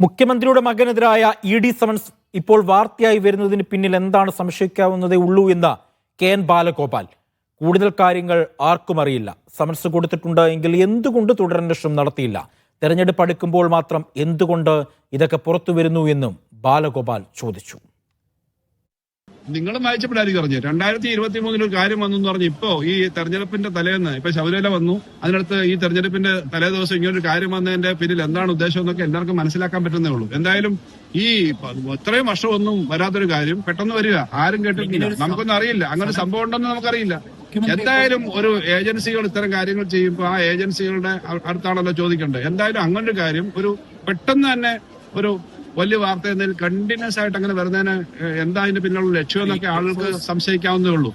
മുഖ്യമന്ത്രിയുടെ മകനെതിരായ E D summons ഇപ്പോൾ വാർത്തയായി വരുന്നതിന് പിന്നിൽ എന്താണ് സംശയിക്കാവുന്നതേ ഉള്ളൂ എന്ന് കെ എൻ ബാലഗോപാൽ. കൂടുതൽ കാര്യങ്ങൾ ആർക്കും അറിയില്ല. സമൻസ് കൊടുത്തിട്ടുണ്ട് എങ്കിൽ എന്തുകൊണ്ട് തുടരന്വേഷണം നടത്തിയില്ല? തെരഞ്ഞെടുപ്പ് അടുക്കുമ്പോൾ മാത്രം എന്തുകൊണ്ട് ഇതൊക്കെ പുറത്തു വരുന്നു എന്നും ബാലഗോപാൽ ചോദിച്ചു. നിങ്ങളും വായിച്ചപ്പോഴായിരിക്കും അറിഞ്ഞു രണ്ടായിരത്തി ഇരുപത്തി മൂന്നിൽ ഒരു കാര്യം വന്നു എന്ന് പറഞ്ഞ് ഇപ്പോ ഈ തെരഞ്ഞെടുപ്പിന്റെ തലേന്ന് ഇപ്പൊ ശബരിമല വന്നു. അതിനടുത്ത് ഈ തെരഞ്ഞെടുപ്പിന്റെ തലേ ദിവസം ഇങ്ങനൊരു കാര്യം വന്നതിന്റെ പിന്നിൽ എന്താണ് ഉദ്ദേശം എന്നൊക്കെ എല്ലാവർക്കും മനസ്സിലാക്കാൻ പറ്റുന്നേ ഉള്ളൂ. എന്തായാലും ഈ ഇത്രയും വർഷമൊന്നും വരാത്തൊരു കാര്യം പെട്ടെന്ന് വരിക. ആരും കേട്ടിട്ടില്ല. നമുക്കൊന്നും അറിയില്ല. അങ്ങനെ സംഭവം ഉണ്ടെന്ന് നമുക്കറിയില്ല. എന്തായാലും ഒരു ഏജൻസികൾ ഇത്തരം കാര്യങ്ങൾ ചെയ്യുമ്പോൾ ആ ഏജൻസികളുടെ അടുത്താണല്ലോ ചോദിക്കേണ്ടത്. എന്തായാലും അങ്ങനൊരു കാര്യം ഒരു പെട്ടെന്ന് തന്നെ ഒരു വലിയ വാർത്ത കണ്ടിന്യൂസ് ആയിട്ട് അങ്ങനെ വരുന്നതിന് എന്താ അതിന്റെ പിന്നിലുള്ള ലക്ഷ്യം എന്നൊക്കെ ആളുകൾക്ക് സംശയിക്കാവുന്നേ ഉള്ളൂ.